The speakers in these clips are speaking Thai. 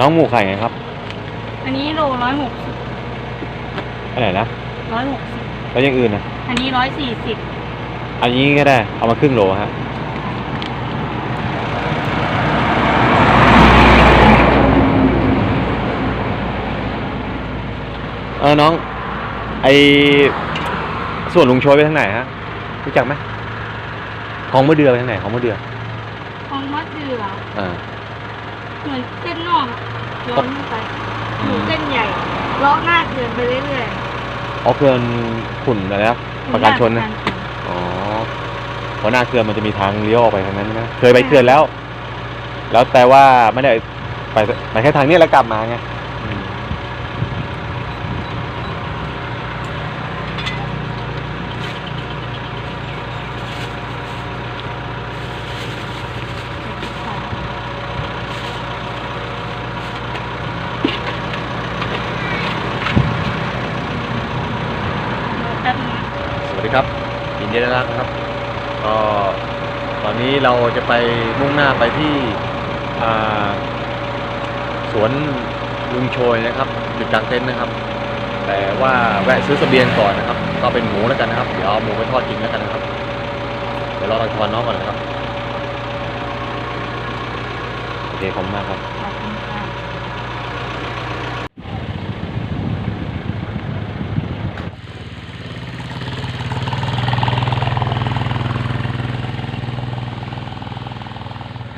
น้องหมูไข่ไงครับอันนี้โลร้อยหกสิบอันไหนนะร้อยหกสิบแล้วอย่างอื่นนะอันนี้ร้อยสี่สิบอันนี้ก็ได้ เอามาครึ่งโลฮะเออน้อง ไอส่วนลุงโชยไปทางไหนฮะรู้จักไหมของมะเดือไปทางไหนของมะเดือของมะเดืออ่า เหมือนเส้นนอกอะย้อนขึ้นไปอยู่เส้นใหญ่เลาะหน้าเกินไปเรื่อยอ๋อเพื่อนขุนอะไรนะ ๆประกันชนนะ อ๋อเพราะหน้าเขื่อนมันจะมีทางเลี้ยวออกไปทางนั้นใช่ไหมเคยไปเขื่อนแล้ว แล้วแต่ว่าไม่ได้ไปไปแค่ทางนี้แล้วกลับมาไงอืม แป๊บนึงนะ สวัสดีครับยินดีต้อนรับครับ ก็ตอ นนี้เราจะไปมุ่งหน้าไปที่สวนลุงโชยนะครับจุดกลางเต็นท์นะครับ แต่ว่าแวะซื้อเสบียงก่อนนะครับ ก็เป็นหมูแล้วกันนะครับ เดี๋ยวเอาหมูไปทอดกินแล้วกันนะครับ เดี๋ยวรอทางทอนน้องก่อนนะครับโอเคขอบคุณมากครับ ขอบคุณค่ะ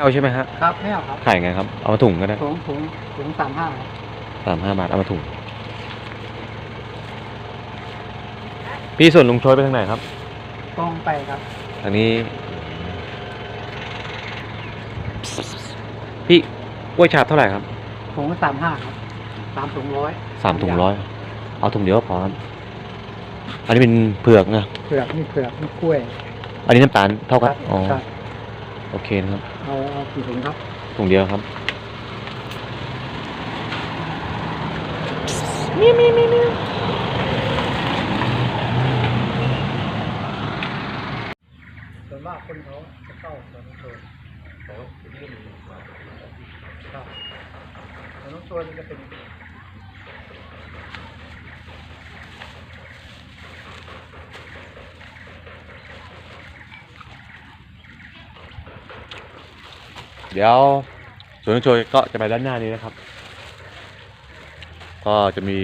เอาใช่ไหมฮะครับไม่เอาครับขายไงครับ เอามาถุงก็ได้ถุงถุงถุงสามห้าสามห้าบาทเอามาถุง พี่ส่วนลุงโชยไปทางไหนครับ ตรงไปครับทางนี้ พี่กล้วยฉาบเท่าไหร่ครับถุงสามห้าครับสามถุงร้อยสามถุงร้อยเอาถุงเดียวก็พอครับอันนี้เป็นเผือกนะเผือกนี่เผือกนี่กล้วย อันนี้น้ำตาลเท่ากันอ๋อครับโอเคนะครับ เอาเอากี่ถุงครับถุงเดียวครับส่วนมากคนเขาจะเข้าสวนน้ำโชนครับสวนน้ำโชนนี่จะเป็น เดี๋ยวสวนโชยก็จะไปด้านหน้านี้นะครับ ก็จะมี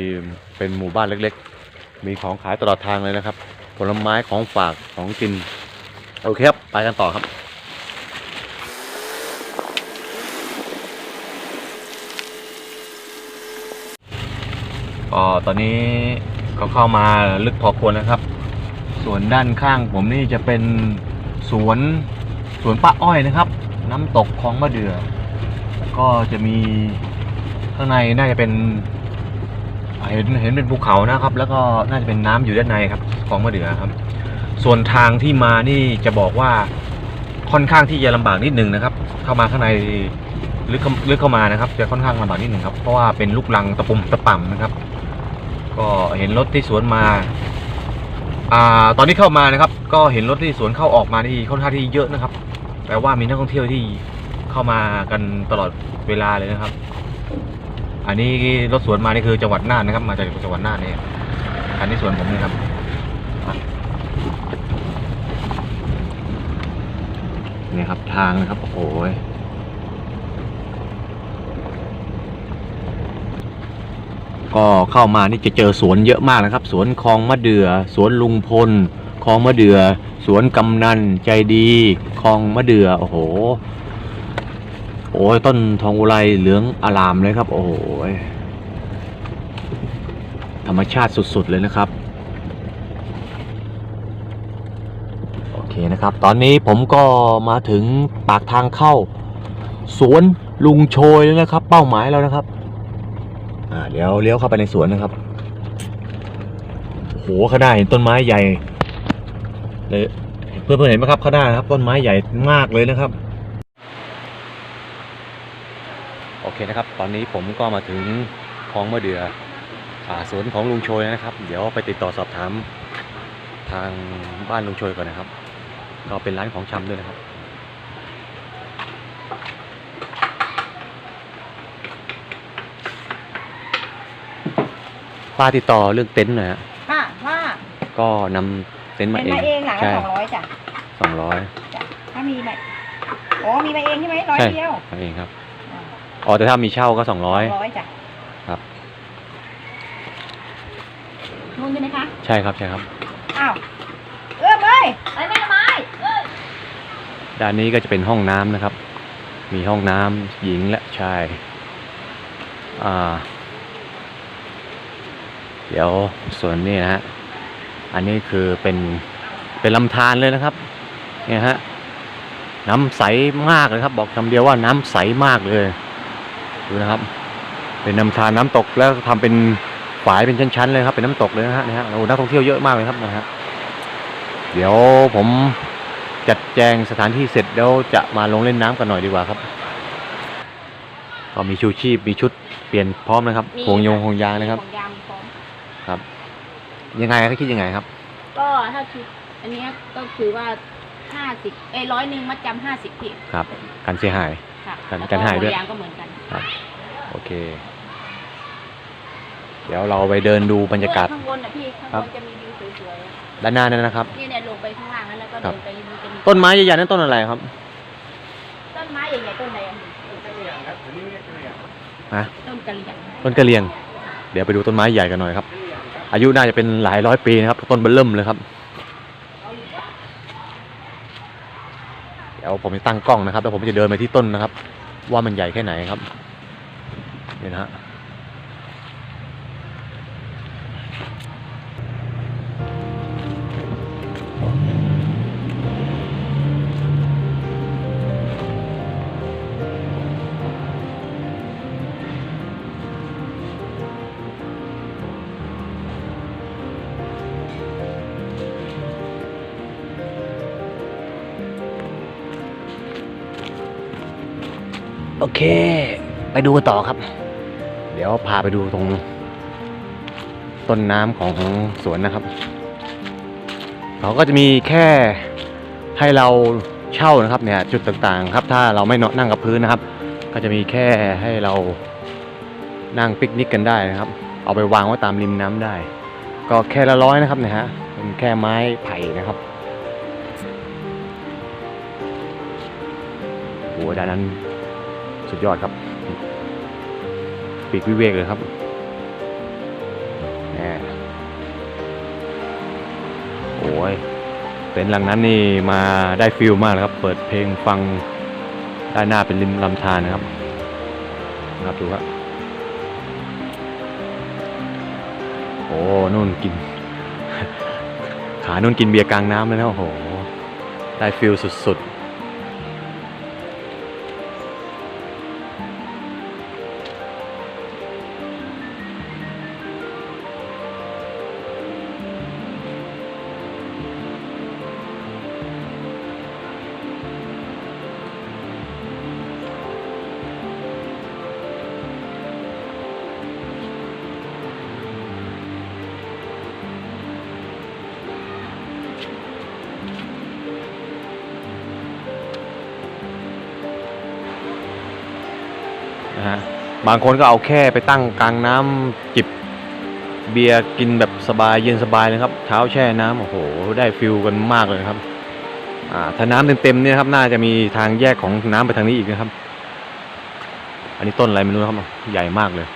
เป็นหมู่บ้านเล็ก ๆ มีของขายตลอดทางเลยนะครับ ผลไม้ของฝากของกิน โอเคครับไปกันต่อครับก็ตอนนี้ก็เข้ามาลึกพอควรนะครับ ส่วนด้านข้างผมนี่จะเป็นสวนสวนป้าอ้อยนะครับ น้ำตกคลองมะเดื่อก็จะมีข้างในน่าจะเป็นเห็นเห็นเป็นภูเขานะครับ แล้วก็น่าจะเป็นน้ำอยู่ด้านในครับคลองมะเดื่อครับ ส่วนทางที่มานี่จะบอกว่าค่อนข้างที่จะลำบากนิดนึงนะครับ เข้ามาข้างในลึกเข้าลึกเข้ามานะครับ จะค่อนข้างลำบากนิดนึงครับเพราะว่าเป็นลูกลังตะปุ่มตะป่ำนะครับ ก็เห็นรถที่สวนมา อ่า ตอนที่เข้ามานะครับ ก็เห็นรถที่สวนเข้าออกมานี่ค่อนข้างที่เยอะนะครับ แปลว่ามีนักท่องเที่ยวที่เข้ามากันตลอดเวลาเลยนะครับ อันนี้รถสวนมานี่คือจังหวัดน่านนะครับ มาจากจังหวัดน่านเนี่ยอันนี้สวนผมนี่ครับนี่ครับทางนะครับ โอ้โหยก็เข้ามานี่จะเจอสวนเยอะมากนะครับ สวนคลองมะเดือ่อสวนลุงพล คลองมะเดือ่อสวนกำนันใจดีคลองมะเดือ่อโอ้โหโอ้ยต้นทองอุไรเหลืองอารามเลยครับ โอ้โหธรรมชาติสุดๆเลยนะครับ โอเคนะครับ ตอนนี้ผมก็มาถึงปากทางเข้า สวนลุงโชยแล้วนะครับ เป้าหมายแล้วนะครับ อ่าเดี๋ยวเลี้ยวเข้าไปในสวนนะครับโหข้างหน้าเห็นต้นไม้ใหญ่ เลยเพื่อนๆเห็นไหมครับข้างหน้านะครับ ต้นไม้ใหญ่มากเลยนะครับ โอเคนะครับ ตอนนี้ผมก็มาถึงคลองมะเดืออ่าสวนของลุงโชยนะครับ เดี๋ยวไปติดต่อสอบถามทางบ้านลุงโชยก่อนนะครับ ก็เป็นร้านของชำด้วยนะครับป้าติดต่อเรื่องเต็นท์หน่อยฮะค่ะว่าก็นำ เต็นท์มาเป็นเองมาเองหลังละใช่สองร้อยจ้ะสองร้อยจ้ะถ้ามีมาอ๋อมีมาเองใช่ไหมร้อยใช่เดียวมาเองครับอ๋อแต่ถ้ามีเช่าก็สองร้อย ร้อยจ้ะครับ นู่นใช่ไหมคะ ใช่ครับใช่ครับ อ้าว เอื้อมเอ้ยไปไม่ทำไมเอ้ยด้านนี้ก็จะเป็นห้องน้ำนะครับ มีห้องน้ำหญิงและชาย อ่า เดี๋ยวส่วนนี้นะฮะ อันนี้คือเป็นเป็นลำธารเลยนะครับเนี่ยฮะน้ำใสมากเลยครับ บอกคำเดียวว่าน้ำใสมากเลยดูนะครับ เป็นน้ำธารน้ำตกแล้วทำเป็นฝายเป็นชั้นๆเลยครับ เป็นน้ำตกเลยนะฮะนะฮะโอ้นักท่องเที่ยวเยอะมากเลยครับนะฮะเดี๋ยวผมจัดแจงสถานที่เสร็จแล้วจะมาลงเล่นน้ำกันหน่อยดีกว่าครับก็มีชูชีพมีชุดเปลี่ยนพร้อมนะครับห่วงยงห่วงยางนะครับห่วงยางพร้อมครับ ยังไงเขาคิดยังไงครับ ก็ถ้าคิดอันเนี้ยก็คือว่าห้าสิบเอ้ร้อยหนึ่งมัดจำห้าสิบพี่ครับ การเสียหาย ค่ะกันแล้วกันหายด้วยห่งยางก็เหมือนกันโอเค เดี๋ยวเราไปเดินดูบรรยากาศ ข้างบนอะพี่ข้างครับบ นจะมีวิวสวยๆอะด้านหน้านั่นนะครับ เนี่ยเนี่ยลงไปข้างล่างนั้นแล้วก็ครัเดิบ นไปริมจะมีต้นไม้ใหญ่ๆนั่นต้นอะไรครับต้นไม้ใหญ่ๆต้นอะไรอะฮะต้นกะเหรี่ยงต้นกระเลียง เดี๋ยวไปดูต้นไม้ใหญ่กันหน่อยครับ อายุน่าจะเป็นหลายร้อยปีนะครับ ต้นเบื้อเริ่มเลยครับ เดี๋ยวผมจะตั้งกล้องนะครับ แล้วผมจะเดินไปที่ต้นนะครับ ว่ามันใหญ่แค่ไหนครับนี่นะฮะ เค ไปดูกันต่อครับ เดี๋ยวพาไปดูตรง ต้นน้ำของสวนนะครับ เขาก็จะมีแค่ให้เราเช่านะครับเนี่ยจุดต่างๆ ครับ ถ้าเราไม่นอนนั่งกับพื้นนะครับ ก็จะมีแค่ให้เรานั่งปิกนิกกันได้นะครับ เอาไปวางไว้ตามริมน้ำได้ ก็แค่ละร้อยนะครับเนี่ยฮะเป็นแค่ไม้ไผ่นะครับโอ้ด้านนั้น สุดยอดครับ ปีกวิเวกเลยครับแหมโอ้ยเต็นท์หลังนั้นนี่มาได้ฟิลมากเลยครับ เปิดเพลงฟังด้านหน้าเป็นริมลำธารนะครับนะครับดูครับโอ้นู่นกิน ขานู่นกินเบียร์กลางน้ำเลยนะโอ้โห ได้ฟิลสุดๆ นะฮะบางคนก็เอาแค่ไปตั้งกลางน้ำจิบเบียร์กินแบบสบายเย็นสบายเลยครับเท้าแช่น้ำโอ้โหได้ฟิลกันมากเลยครับอ่าถ้าน้ำเต็มๆเนี่ยครับน่าจะมีทางแยกของน้ำไปทางนี้อีกนะครับ อันนี้ต้นอะไรไม่รู้นครับใหญ่มากเลย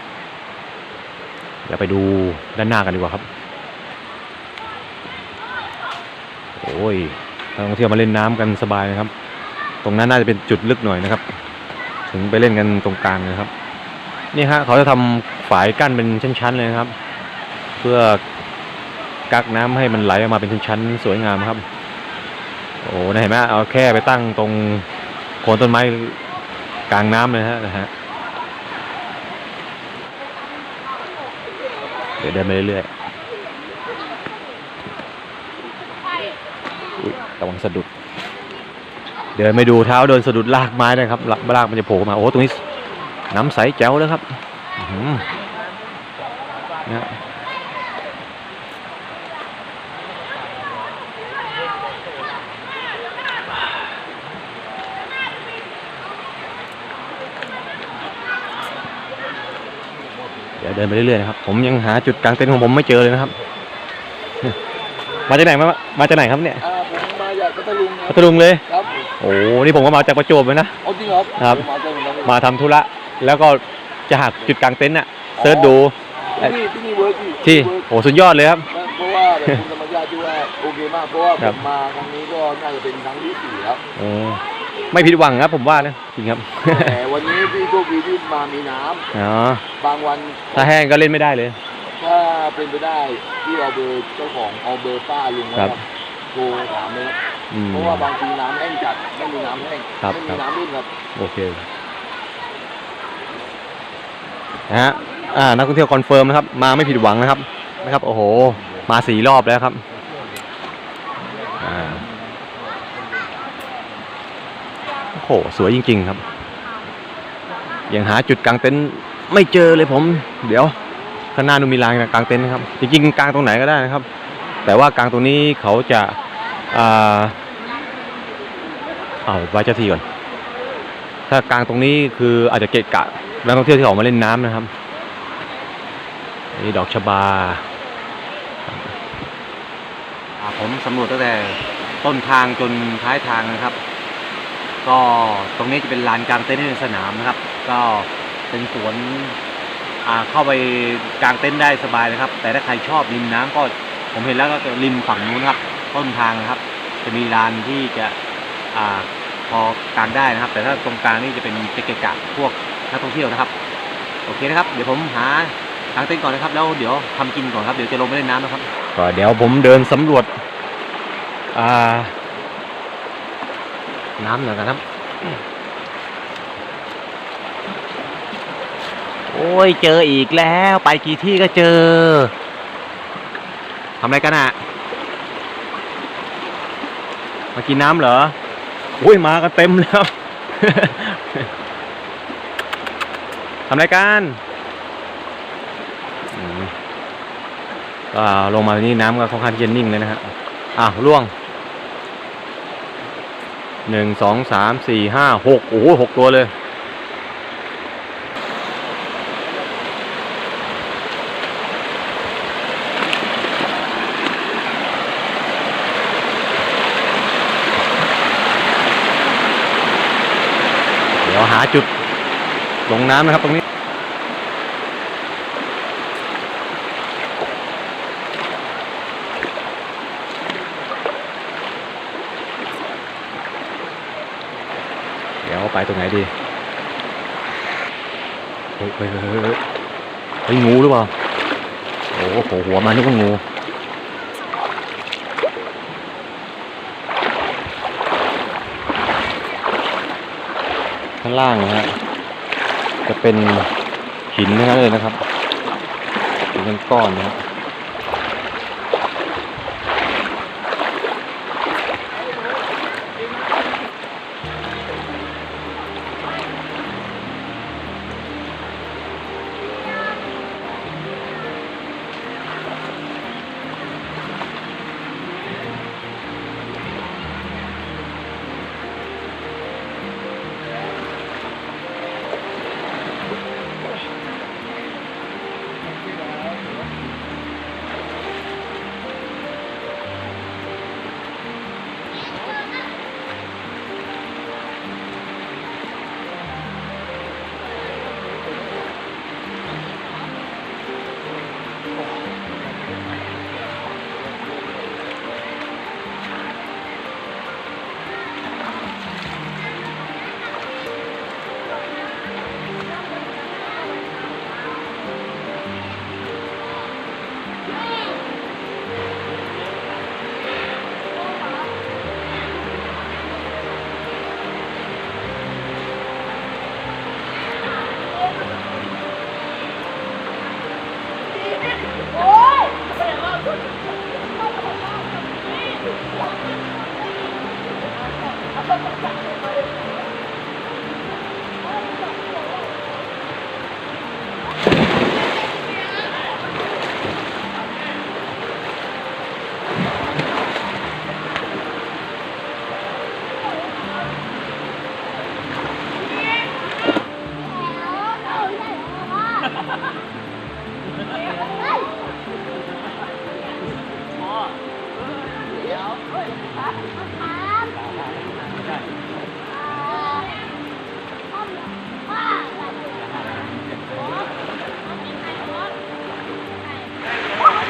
เดี๋ยวไปดูด้านหน้ากันดีกว่าครับ โอ้ยนักท่องเที่ยวมาเล่นน้ำกันสบายนะครับ ตรงนั้นน่าจะเป็นจุดลึกหน่อยนะครับ ถึงไปเล่นกันตรงกลางนะครับ นี่ฮะเขาจะทำฝายกั้นเป็นชั้นๆเลยนะครับ เพื่อกักน้ำให้มันไหลออกมาเป็นชั้นๆสวยงามครับ โอ้นะเห็นไหมเอาแค่ไปตั้งตรงโคนต้นไม้กลางน้ำเลยฮะนะฮะเดี๋ยวเดินไปเรื่อยๆอุ๊ยระวังสะดุด เดินไม่ดูเท้าเดินสะดุดลากไม้นะครับลากลากมันจะโผล่มาโอ้ตรงนี้น้ำใสแจ๋วเลยครับอื้อหือนะฮะเดี๋ยวเดินไปเรื่อยๆนะครับ ผมยังหาจุดกางเต็นท์ของผมไม่เจอเลยนะครับ มาจากไหนมามาจากไหนครับเนี่ยอ่าผมมาจากพัทลุงคพัรับทลุงเลยครับ โอ้นี่ผมก็มาจากประจวบเลยนะ เอาจริงเหรอครับผมมาจากเหมือนกันมาทำธุระ แล้วก็จะหักจุดกางเต็นท์น่ะเซิร์ชดูที่นี่ที่นี่เวิร์กที่ที่เวิร์กโอ้สุดยอดเลยครับ เพราะว่าแบบคุณธรรมชาติที่ว่าโอเคมากเพราะว่าผครับ มมาครั้งนี้ก็น่าจะเป็นครั้งที่สี่แล้ว โอ้ไม่ผิดหวังครับผมว่านะจริงครับ แต่วันนี้ที่โชคดีที่มามีน้ำอ๋อ บางวันถ้าแห้งก็เล่นไม่ได้เลย ถ้าเป็นไปได้ที่เอาเบอร์เจ้าของเอาเบอร์ป้าลุงไว้ครับ โทรถามเลยครับอืม เพราะว่าบางทีน้ำแห้งจัดไม่มีน้ำแห้งครับไม่ครัมีบน้ำรุ่นครับโอเคนะฮะอ่านักท่องเที่ยวคอนเฟิร์มนะครับ มาไม่ผิดหวังนะครับนะครับ โอ้โห มาสี่รอบแล้วครับอ่าโอ้โหสวยจริง ๆ ครับ ยังหาจุดกางเต็นท์ไม่เจอเลยผม เดี๋ยวข้างหน้านูนมีลานกางเต็นท์นะครับ จริงๆกางตรงไหนก็ได้นะครับ แต่ว่ากางตรงนี้เขาจะอ่า เอาไว้เจ้าที่ก่อน ถ้ากลางตรงนี้คืออาจจะเกะกะนักท่องเที่ยวที่ออกมาเล่นน้ำนะครับ นี่ดอกชบาอ่าผมสำรวจตั้งแต่ต้นทางจนท้ายทางนะครับ ก็ตรงนี้จะเป็นลานกลางเต็นท์ในสนามนะครับ ก็เป็นสวนอาเข้าไปกลางเต็นท์ได้สบายนะครับ แต่ถ้าใครชอบริมน้ำก็ผมเห็นแล้วก็จะริมฝั่งนู้นครับ ต้นทางนะครับ จะมีลานที่จะอา พอกลางได้นะครับ แต่ถ้าตรงกลางนี่จะเป็นเกะกะพวกนักท่องเที่ยวนะครับ โอเคนะครับ เดี๋ยวผมหากางเต็นท์ก่อนนะครับ แล้วเดี๋ยวทำกินก่อนครับ เดี๋ยวจะลงไปเล่นน้ำนะครับ ก็เดี๋ยวผมเดินสำรวจอ่าน้ำหน่อยนะครับ โอ้ยเจออีกแล้ว ไปกี่ที่ก็เจอทำอะไรกันอะมากินน้ำเหรอ อุ้ยมากันเต็มแล้วทำอะไรายการก็ลงมาที่นี่น้ำก็ค่อนข้างเย็นนิ่งเลยนะฮะอะล่วงหนึ่งสองสามสี่ห้าหกโอ้โหหกตัวเลย หาจุดลงน้ำนะครับตรงนี้ เดี๋ยวไปตรงไหนดี เฮ้ยเฮ้ยเฮ้ยงูหรือเปล่า โอ้โหหัวมานึกว่างู ข้างล่างนะฮะจะเป็นหินทั้งนั้นเลยนะครับเป็นก้อนนะครับ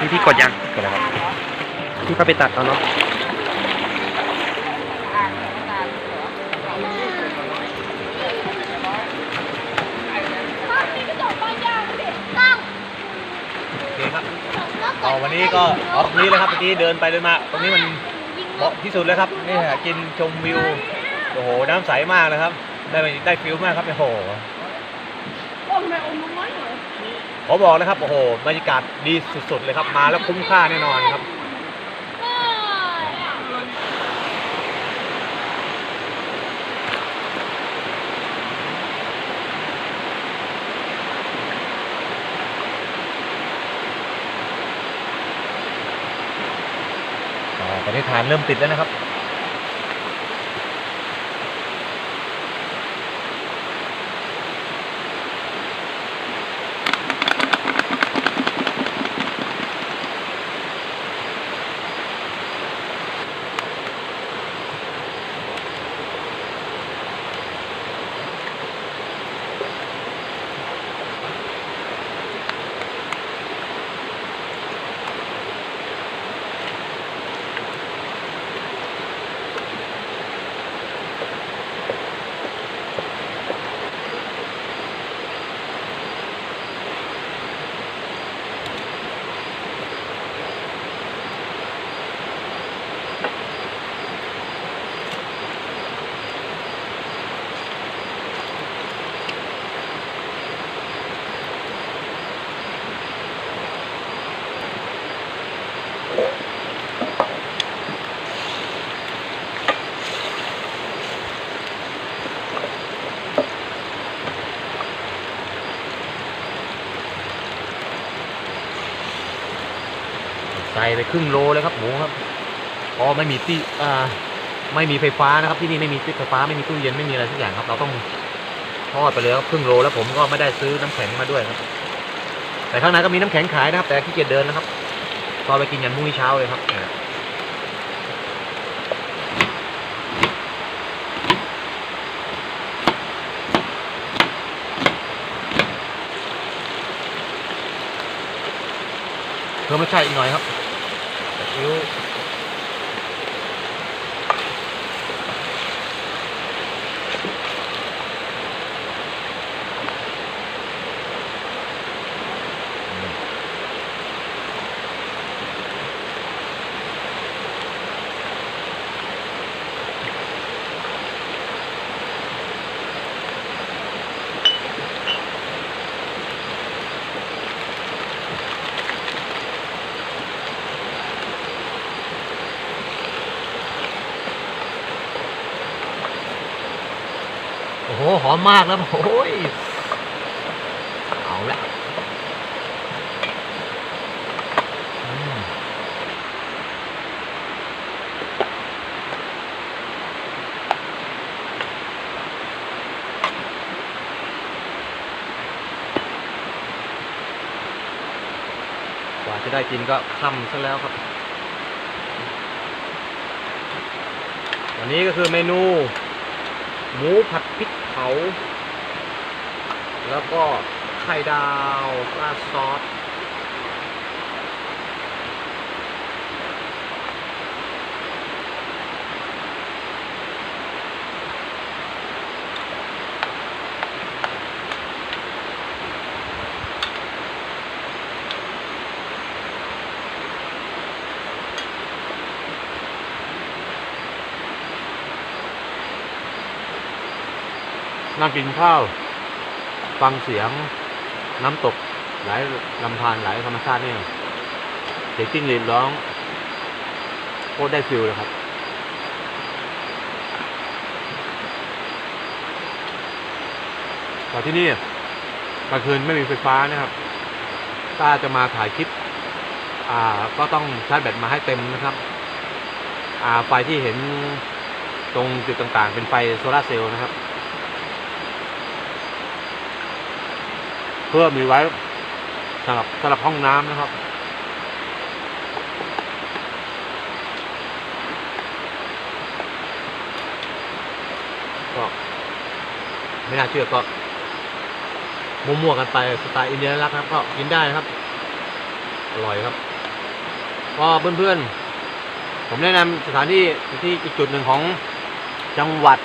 พี่พี่กดยังก็แล้วครับพี่ก็ไปตัดเอาเนาะเคครับเอาวันนี้ก็เอาตรงนี้เลยครับเมื่อกี้เดินไปเดินมา ตรงนี้มันเหมาะที่สุดเลยครับนี่ฮะกินชมวิว โอ้โห น้ำใสมากนะครับ ได้ได้ฟิลมากครับ โอ้โห ขอบอกนะครับโอ้โหบรรยากาศดีสุดๆเลยครับมาแล้วคุ้มค่าแน่นอนครับอ่าตอนนี้ฐานเริ่มติดแล้วนะครับ ใส่ไปครึ่งโลเลยครับหมูครับเพราะไม่มีที่อ่าไม่มีไฟฟ้านะครับที่นี่ไม่มีไฟฟ้าไม่มีตู้เย็นไม่มีอะไรทุกอย่างครับ เราต้องทอดไปเลยครับครึ่งโลแล้วผมก็ไม่ได้ซื้อน้ำแข็งมาด้วยครับ แต่ข้างในก็มีน้ำแข็งขายนะครับ แต่ขี้เกียจเดินนะครับตอนไปกินยันพรุ่งนี้เช้าเลยครับเพิ่มรสชาติอีกหน่อยครับ อ้โหอมมากแล้วโอ้ยเอาละกว่าจะได้กินก็ค่ำซะแล้วครับ วันนี้ก็คือเมนู หมูผัดพริก แล้วก็ไข่ดาวราดซอส นั่งกินข้าว ฟังเสียงน้ำตกหลายลำธารหลายธรรมชาติเนี่ยเสียงจิ้งหรีดร้องโคตรได้ฟิลเลยครับ แต่ที่นี่กลางคืนไม่มีไฟฟ้านะครับ ถ้าจะมาถ่ายคลิป อ่า ก็ต้องชาร์จแบตมาให้เต็มนะครับ อ่า ไฟที่เห็นตรงจุดต่างๆ เป็นไฟโซลาเซลล์นะครับ เพื่อมีไว้สำหรับสำหรับห้องน้ำนะครับก็ไม่น่าเชื่อก็มั่วๆกันไปสไตล์อินเดียรักครับ ก็กินได้นะครับ อร่อยครับ ก็เพื่อนๆ ผมแนะนำสถานที่ที่อีกจุดหนึ่งของจังหวัด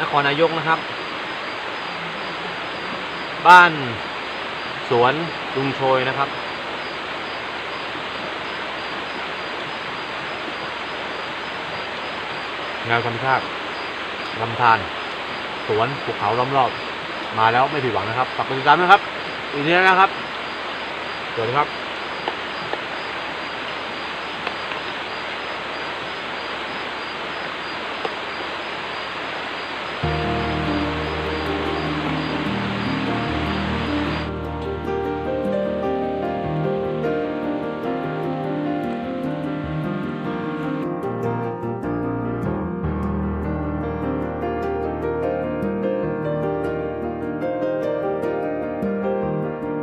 นครนายกนะครับ บ้านสวนลุงโชยนะครับ แนวธรรมชาติลำธารสวนภูเขาล้อมรอบ มาแล้วไม่ผิดหวังนะครับฝากติดตามนะครับอีกทีนะครับ สวัสดีครับ